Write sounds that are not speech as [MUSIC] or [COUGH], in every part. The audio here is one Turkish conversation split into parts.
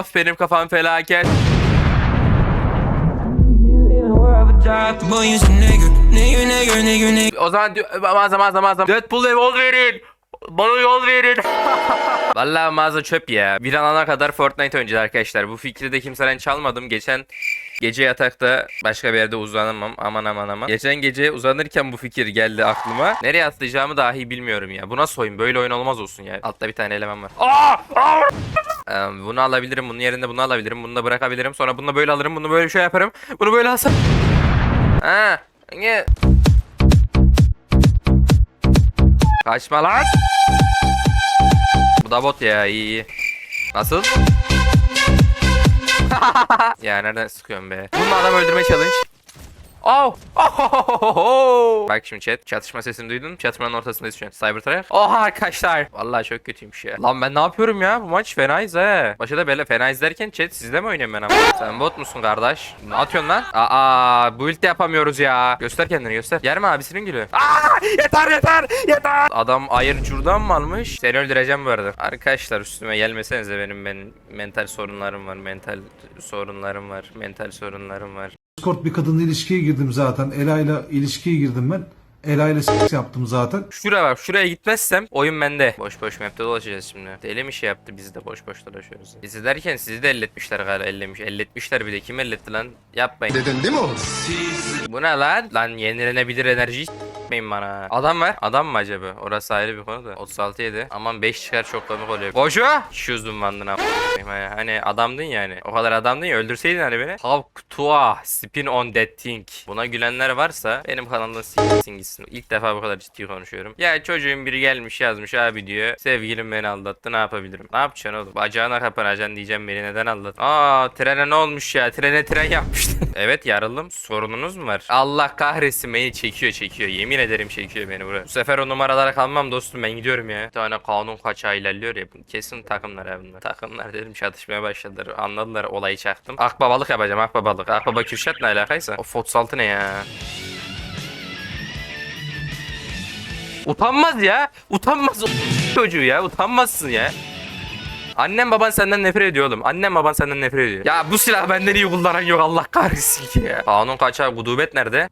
Of benim kafam felaket. O zaman dü- mağaza mağaza mağaza. Deadpool yol verin. Bana yol verin. [LAUGHS] Vallahi mağaza çöp ya. Bir an ana kadar Fortnite oynayacağız arkadaşlar. Bu fikri de kimseden çalmadım. Geçen gece yatakta başka bir yerde uzanamam. Aman aman aman. Geçen gece uzanırken bu fikir geldi aklıma. Nereye atlayacağımı dahi bilmiyorum ya. Bu nasıl oyun? Böyle oyun olmaz olsun ya. Altta bir tane eleman var. Aa! Aa! Bunu alabilirim. Bunun yerinde bunu alabilirim. Bunu da bırakabilirim. Sonra bunu da böyle alırım. Bunu böyle şey yaparım. Bunu böyle alsam. Ha. Ne? Kaçma lan. Bu da bot ya iyi iyi. Nasıl? [LAUGHS] ya nereden sıkıyorum be? Bununla adam öldürme challenge. Oh! [LAUGHS] Oh! Bak şimdi chat. Çatışma sesini duydun. Çatışmanın ortasındayız şu an. Cybertruck. Oha arkadaşlar. Vallahi çok kötüymüş ya. Lan ben ne yapıyorum ya? Bu maç fenayız he. Başta da böyle fenayız derken chat sizde mi oynuyorum ben ama? [LAUGHS] Sen bot musun kardeş? Ne atıyorsun lan? Aa bu ilk de yapamıyoruz ya. Göster kendini göster. Yer mi abisinin gülü? Aa yeter yeter yeter. Adam ayır curdan mı almış? Seni öldüreceğim bu arada. Arkadaşlar üstüme gelmesenize benim benim mental sorunlarım var. Mental sorunlarım var. Mental sorunlarım var. Discord bir kadınla ilişkiye girdim zaten. Ela'yla ilişkiye girdim ben. Ela'yla seks yaptım zaten. Şuraya bak şuraya gitmezsem oyun bende. Boş boş map'te dolaşacağız şimdi. Deli mi şey yaptı biz de boş boş dolaşıyoruz. Bizi derken sizi de elletmişler galiba ellemiş. Elletmişler bir de kim elletti lan? Yapmayın. Dedin değil mi oğlum? Bu ne lan? Lan yenilenebilir enerjiyi s**meyin bana. Adam var. Adam mı acaba? Orası ayrı bir konu da. 36 yedi. Aman 5 çıkar çok komik oluyor. Koşu! Şu zoom bandına. Hani adamdın yani. O kadar adamdın ya öldürseydin hani beni. Talk to a spin on that thing. Buna gülenler varsa benim kanalımda s**sin gitsin. İlk defa bu kadar ciddi konuşuyorum. Ya çocuğun biri gelmiş yazmış abi diyor. Sevgilim beni aldattı ne yapabilirim? Ne yapacaksın oğlum? Bacağına kapanacaksın diyeceğim beni neden aldattın? Aa trene ne olmuş ya? Trene tren yapmıştı. Evet yarıldım. Sorununuz mu var? Allah kahretsin beni çekiyor çekiyor. Yemin ederim çekiyor beni buraya. Bu sefer o numaralara kalmam dostum ben gidiyorum ya. Bir tane kanun kaçağı ilerliyor ya. Kesin takımlar ya bunlar. Takımlar dedim çatışmaya başladılar. Anladılar olayı çaktım. Akbabalık yapacağım akbabalık. Akbaba Kürşat ne alakaysa. O Fotsaltı ne ya? Utanmaz ya. Utanmaz çocuğu ya. Utanmazsın ya. Annem baban senden nefret ediyor oğlum. Annem baban senden nefret ediyor. Ya bu silah benden iyi kullanan yok Allah kahretsin ki ya. Kanun kaçağı gudubet nerede?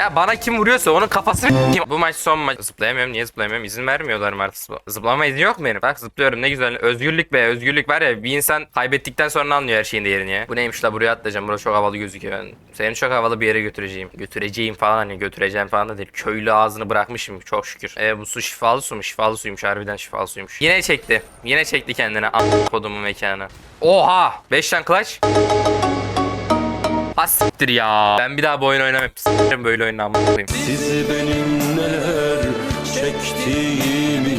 Ya bana kim vuruyorsa onun kafasını [LAUGHS] s**eyim. Bu maç son maç. Zıplayamıyorum. Niye zıplayamıyorum? İzin vermiyorlar mı artık? Zıpla- Zıplama izni yok mu benim? Bak zıplıyorum ne güzel. Özgürlük be. Özgürlük var ya bir insan kaybettikten sonra anlıyor her şeyin değerini ya. Bu neymiş la buraya atlayacağım. Burası çok havalı gözüküyor. Ben seni çok havalı bir yere götüreceğim. Götüreceğim falan hani götüreceğim falan da değil. Köylü ağzını bırakmışım çok şükür. E bu su şifalı su mu? Şifalı suymuş. Harbiden şifalı suymuş. Yine çekti. Yine çekti kendine. A** kodumun mekanı. Oha! 5 tane clutch. Ha siktir ya. Ben bir daha bu oyun oynamam. S**erim böyle oyunu. Sizi benim neler çektiğimi